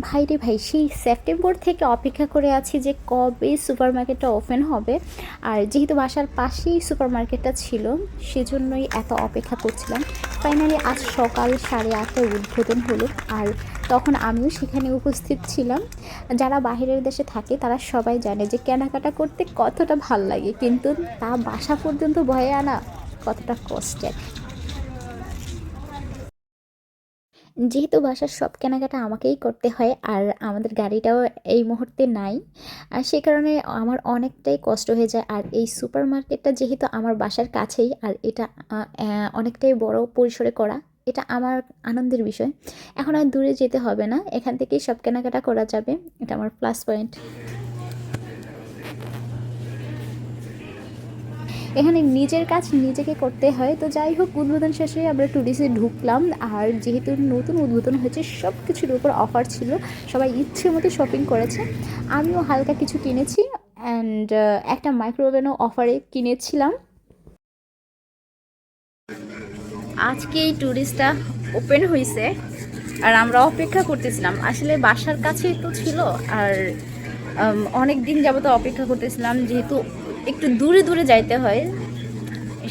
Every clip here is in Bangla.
ভাই রে ভাই, সেই সেপ্টেম্বর থেকে অপেক্ষা করে আছি যে কবে সুপার মার্কেটটা ওপেন হবে। আর যেহেতু বাসার পাশেই সুপার মার্কেটটা ছিল, সেজন্যই এত অপেক্ষা করছিলাম। ফাইনালি আজ সকাল সাড়ে আটটায় উদ্বোধন হলো আর তখন আমিও সেখানে উপস্থিত ছিলাম। যারা বাইরের দেশে থাকে, তারা সবাই জানে যে কেনাকাটা করতে কতটা ভালো লাগে, কিন্তু তা বাসা পর্যন্ত ভয়ে আনা কতটা কষ্টের। যেহেতু বাসার সব কেনাকাটা আমাকেই করতে হয় আর আমাদের গাড়িটাও এই মুহূর্তে নাই, আর সে কারণে আমার অনেকটাই কষ্ট হয়ে যায়। আর এই সুপার মার্কেটটা যেহেতু আমার বাসার কাছেই, আর এটা অনেকটাই বড় পরিসরে করা, এটা আমার আনন্দের বিষয়। এখন আর দূরে যেতে হবে না, এখান থেকেই সব কেনাকাটা করা যাবে, এটা আমার প্লাস পয়েন্ট এখানে নিজের কাজ নিজেকে করতে হয়। তো যাই হোক, উদ্বোধন শেষে আমরা টুরিস্টে ঢুকলাম। আর যেহেতু নতুন উদ্বোধন হয়েছে সব কিছুর উপর অফার ছিল। সবাই ইচ্ছে মতো শপিং করেছে। আমিও হালকা কিছু কিনেছি অ্যান্ড একটা মাইক্রোওভেনও অফারে কিনেছিলাম। আজকে এই টুরিস্টটা ওপেন হয়েছে আর আমরা অপেক্ষা করতেছিলাম। আসলে বাসার কাছেই তো ছিল আর অনেক দিন যাবত অপেক্ষা করতেছিলাম যেহেতু একটু দূরে দূরে যাইতে হয়।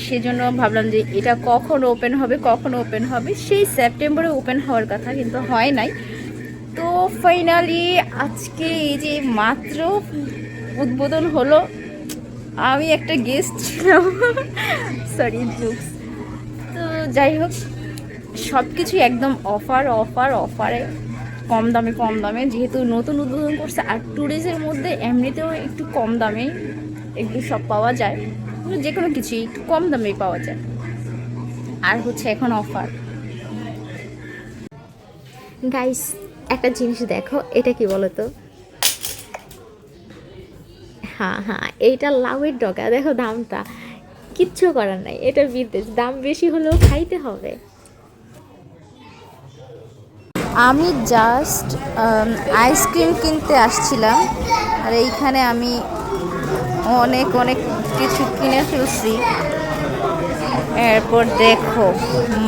সেজন্য ভাবলাম যে এটা কখন ওপেন হবে, কখন ওপেন হবে? সেই সেপ্টেম্বরে ওপেন হওয়ার কথা কিন্তু হয় নাই। তো ফাইনালি আজকে এই যে মাত্র উদ্বোধন হলো, আমি একটা গেস্ট ছিলাম। সরি জুকস তো যাই হোক সব কিছু একদম অফার অফার অফারে কম দামে কম দামে। যেহেতু নতুন উদ্বোধন করছে, আর ট্যুরিস্টের মধ্যে এমনিতেও একটু কম দামে একটু সব পাওয়া যায়। মানে যে কোনো কিছুই একটু কম দামেই পাওয়া যায়। আর হচ্ছে এখন অফার। গাইস একটা জিনিস দেখো এটা কি বলো তো হ্যাঁ হ্যাঁ এইটা লাউয়ের ডগা দেখো দামটা। কিচ্ছু করার নাই এটা বিদেশ দাম বেশি হলেও খাইতে হবে। আমি জাস্ট আইসক্রিম কিনতে আসছিলাম। আর এইখানে আমি অনেক অনেক কিছু কিনে ফেলছি। এরপর দেখো,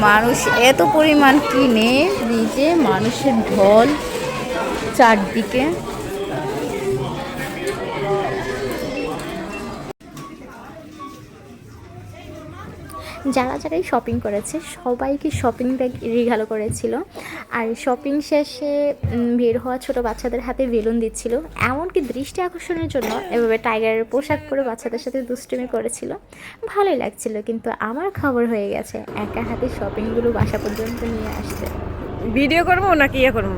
মানুষ এত পরিমাণ কিনে, নিজে মানুষের ঢল চারদিকে যারা যারাই শপিং করেছে, সবাইকে শপিং ব্যাগ রিঘালো করেছিল। আর শপিং শেষে বের হওয়া ছোট বাচ্চাদের হাতে বেলুন দিচ্ছিল। এমনকি দৃষ্টি আকর্ষণের জন্য এভাবে টাইগারের পোশাক পরে বাচ্চাদের সাথে দুষ্টুমি করেছিল। ভালোই লাগছিল, কিন্তু আমার খবর হয়ে গেছে, একা হাতে শপিংগুলো বাসা পর্যন্ত নিয়ে আসতে। ভিডিও করব নাকি ইয়ে করব?